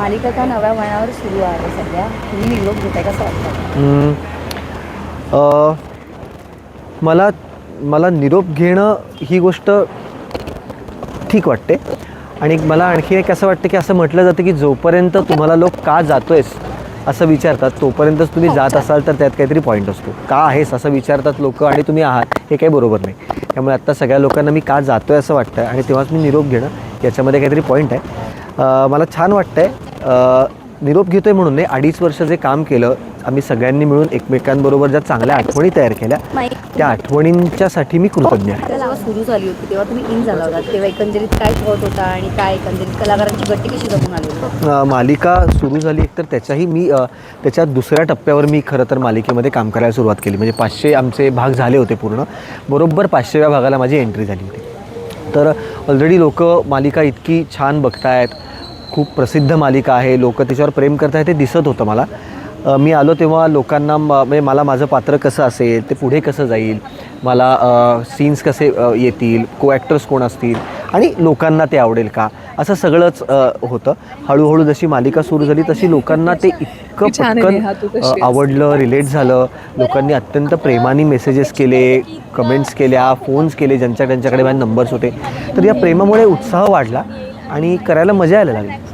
मालिका नव्या वळणावर सुरू आहे सध्या? तुम्ही निरोप घेताय कसं वाटतं मला मला निरोप घेणं ही गोष्ट ठीक वाटते. आणि मला आणखी एक असं वाटतं की असं म्हटलं जातं की जोपर्यंत तुम्हाला लोक का जातोयस असं विचारतात तोपर्यंतच तुम्ही जात असाल तर त्यात काहीतरी पॉईंट असतो. का आहेस असं विचारतात लोक आणि तुम्ही आहात हे काही बरोबर नाही. त्यामुळे आत्ता सगळ्या लोकांना मी का जातोय असं वाटतं आणि तेव्हाच मी निरोप घेणं याच्यामध्ये काहीतरी पॉईंट आहे. मला छान वाटतंय अ, निरोप घेतोय म्हणून नाही अडीच वर्ष जे काम केलं आम्ही सगळ्यांनी मिळून एकमेकांबरोबर ज्या चांगल्या आठवणी तयार केल्या त्या आठवणींच्यासाठी मी कृतज्ञ आहे. सुरू झाली होती तेव्हा तुम्ही इन झाला होता. तेव्हा एकंदरीत काय थॉट होता आणि काय एकंदरीत कलाकारांची गट्टी कशी जमून आली होती? मालिका सुरू झाली एकतर त्याच्याही मी त्याच्या दुसऱ्या टप्प्यावर मी खरं तर मालिकेमध्ये काम करायला सुरुवात केली. म्हणजे पाचशे आमचे भाग झाले होते पूर्ण. बरोबर पाचशेव्या भागाला माझी एंट्री झाली होती. तर ऑलरेडी लोक मालिका इतकी छान बघतायत खूप प्रसिद्ध मालिका आहे. लोक त्याच्यावर प्रेम करतायत ते दिसत होतं मला. मी आलो तेव्हा लोकांना म- म्हणजे मला माझं पात्र कसं असेल ते पुढे कसं जाईल मला सीन्स कसे येतील को ॲक्टर्स कोण असतील आणि लोकांना ते आवडेल का? असं सगळंच होतं. हळूहळू जशी मालिका सुरू झाली तशी लोकांना ते इतकं आहे पटकन? आवडलं रिलेट झालं. लोकांनी अत्यंत प्रेमाने मेसेजेस केले कमेंट्स केल्या फोन्स केले ज्यांच्या त्यांच्याकडे माझे नंबर्स होते. तर या प्रेमामुळे उत्साह वाढला. आणि करायला मजा यायला लागली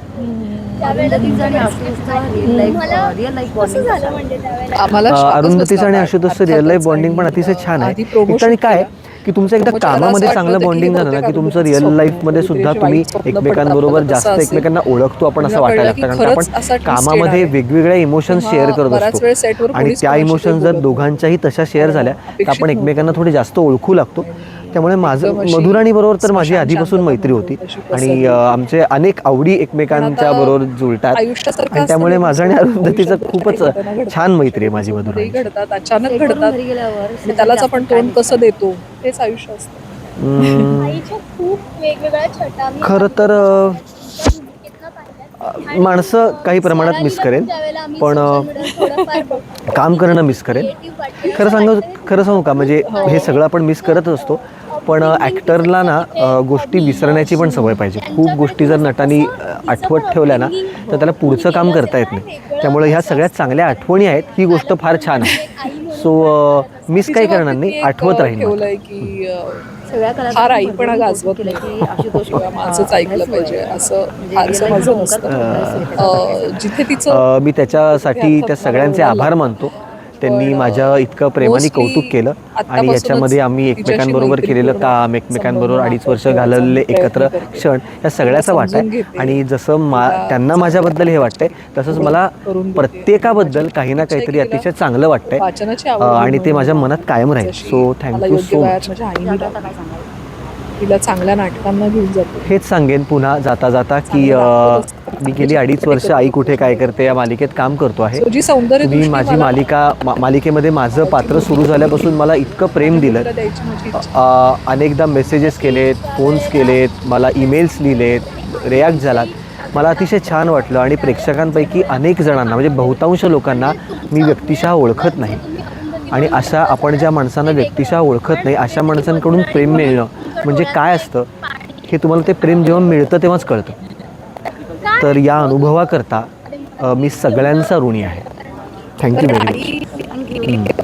अरुंधतीचं आणि आशुतोषचं real life real life bonding कसं आहे? आम्हाला अ, shockच अरुंधतीचं आणि. आशुतोषचं रिअल लाईफ बॉन्डिंग पण अतिशय छान आहे एक आणि काय. की तुमचं एकदा कामामध्ये चांगलं बॉन्डिंग झालं ना की तुमचं रिअल लाईफमध्ये. सुद्धा तुम्ही एकमेकांबरोबर जास्त. एकमेकांना ओळखतो आपण असं वाटायला लागतं कारण आपण कामामध्ये. वेगवेगळ्या इमोशन्स शेअर करत असतो आणि त्या इमोशन्स काही जर दोघांच्याही तशा शेअर झाल्या तर आपण. एकमेकांना थोडी जास्त ओळखू लागतो त्यामुळे माझं अशी मधुराणी बरोबर तर माझी आधीपासून मैत्री होती. आणि आमचे अनेक आवडी एकमेकांच्या बरोबर जुळतात. आणि त्यामुळे ना, माझं आणि अरुंधतीचं खूपच. छान मैत्री आहे माझी मधुराणी घडतात अचानक घडतात त्यालाच आपण तोंड कसं देतो. तेच आयुष्य असतं. खरं तर माणसं काही प्रमाणात मिस करेन पण काम करणं मिस वाटतं. खरं सांगू खरं सांगू का? म्हणजे हे सगळं आपण मिस करतच असतो. पण ॲक्टरला ना गोष्टी विसरण्याची पण सवय पाहिजे खूप गोष्टी जर नटांनी आठवत ठेवल्या ना तर त्याला पुढचं काम करता येत नाही त्यामुळे ह्या सगळ्यात चांगल्या आठवणी आहेत ही गोष्ट फार छान आहे सो मिस काही करणार नाही आठवत राहील फार आईपणा भरपूर गाजवत नाही. किंवा माझंच ऐकलं पाहिजे. असं फारसं माझं नसतं. जिथे तिचं मी त्याच्यासाठी त्या सगळ्यांचे आभार मानतो त्यांनी माझ्या इतकं प्रेमाने कौतुक केलं आणि याच्यामध्ये आम्ही एकमेकांबरोबर केलेलं काम एकमेकांबरोबर अडीच वर्ष घालवलेले एकत्र. क्षण या सगळ्याचा वाटा आहे. आणि जसं मा त्यांना माझ्याबद्दल हे वाटतंय तसंच मला. प्रत्येकाबद्दल काही ना काहीतरी अतिशय चांगलं वाटतंय. आणि ते माझ्या मनात कायम राहील. सो थँक्यू सो मच तिला चांगल्या नाटकांना घेऊन जातो. हेच सांगेन पुन्हा जाता जाता की मी गेली अडीच वर्ष आई कुठे काय करते या मालिकेत काम करतो आहे. सौंदर्य दृष्टी माझी मला मालिका मा- मालिकेमध्ये माझं पात्र सुरू झाल्यापासून मला इतकं प्रेम दिलं. तिला द्यायची माझी इच्छा. अ, अनेकदा मेसेजेस केलेत फोन्स केलेत मला ईमेल्स लिहिलेत रिॲक्ट झालात. मला अतिशय छान वाटलं आणि प्रेक्षकांपैकी अनेक जणांना म्हणजे बहुतांश लोकांना मी व्यक्तिशः ओळखत नाही. आणि अशा आपण ज्या माणसांना व्यक्तिशः ओळखत नाही अशा माणसांकडून प्रेम मिळणं म्हणजे काय असतं हे तुम्हाला ते प्रेम जेव्हा मिळतं तेव्हाच कळतं. तर या अनुभवाकरता मी सगळ्यांचा ऋणी आहे. Thank you very much